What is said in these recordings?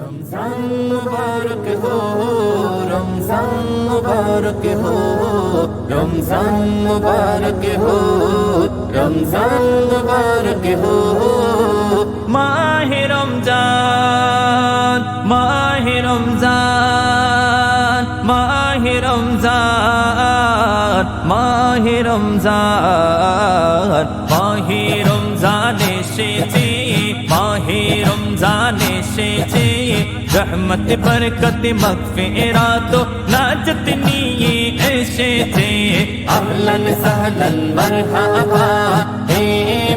রমজান মুবারক হো, রমজান মুবারক হো, রমজান মুবারক হো, রমজান মুবারক হো, মাহে রমজান মাহে রমজান মাহে রমজান এসেছে। রমজান এসেছে রহমত বরকত মগফিরাত নাজত নিয়ে এসেছে আহলান সাহলান মারহাবা হে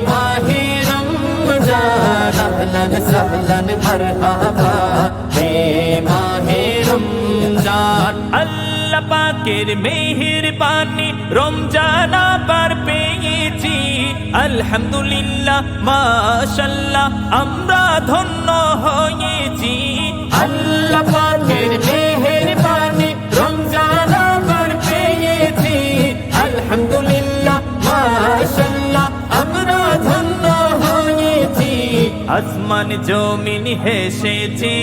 মাহে রমজান আহলান সাহলান মারহাবা হে মাহে পাকের মেহের পানি রমজান আবার পেয়েছি। আলহামদুলিল্লাহ মাশাল্লাহ আমরা ধন্য হয়েছি আসমান জমিন হেসেছে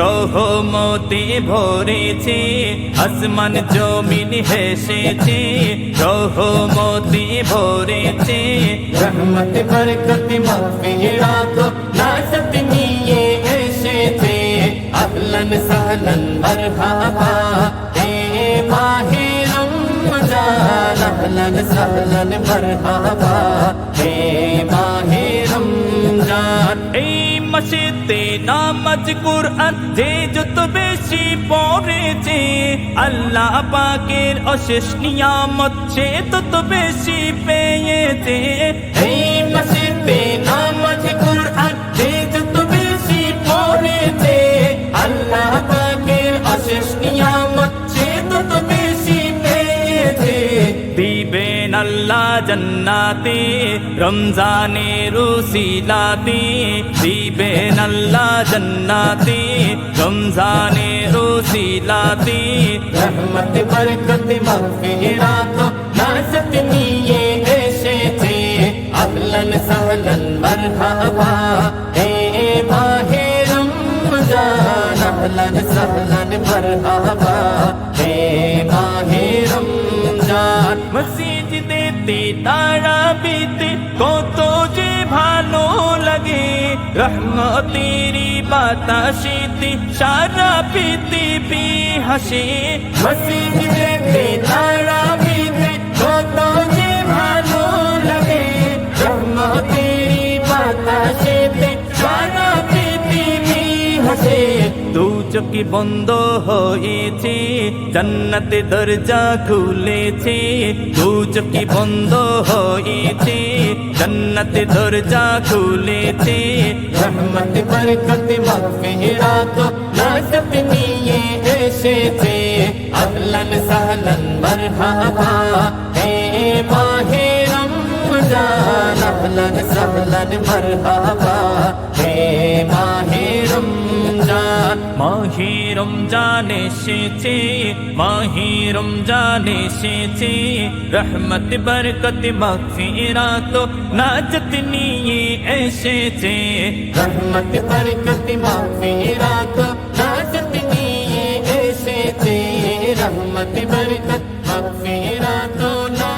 রহমতে ভরেছে। আসমান জমিন হেসেছে রহমতে ভরেছে। রহমত, বরকত মাগফিরাত নাসত নিয়ে এসেছে। আহলান সাহলান, মারহাবা। হে মাহে রমজান আহলান সাহলান, মারহাবা। হে মাহে রমজান মসজিদে নামাজ কুরআন যে যত বেশি পড়েছে, আল্লাহ পাকের অশেষ নিয়ামত সে তত বেশি পেয়েছে। বেশি আল্লাহ বেশি দিবেন আল্লাহ জান্নাতে রমজানে রুসিলাতে দিবেন আল্লাহ জান্নাতে রমজানে রুসিলাতে রহমত বরকত মাগফিরাত নাসত নিয়ে এসেছে আহলান সাহলান মারহাবা হে মাহে রমজান আহলান সাহলান মারহাবা হে মাহে রমজান মসজিদেতে তারা বিতে কত যে ভালো লাগে রহমতেরি বাতাসিতে সারা পৃথিবী হাসি হাসি তারাবিতে চোখি বন্ধ হয়েছে জান্নাতে দরজা খুলেছে দু চোখি বন্ধ হয়েছে জান্নাতে দরজা খুলেছে রহমত বরকত মাগফিরাত নাসত নিয়ে এসেছে আহলান সাহলান মারহাবা হে মাহে রমজান আহলান সাহলান মারহাবা হে মাহে রমজান ماہر جانے سے چھ ماہر جانے سے چھ رحمت برکت باغ فیرات ناچتنی ایسے چے رحمت برکت باخیر ناچتنی ایسے چیر رحمت برکت بخیراتو ناچ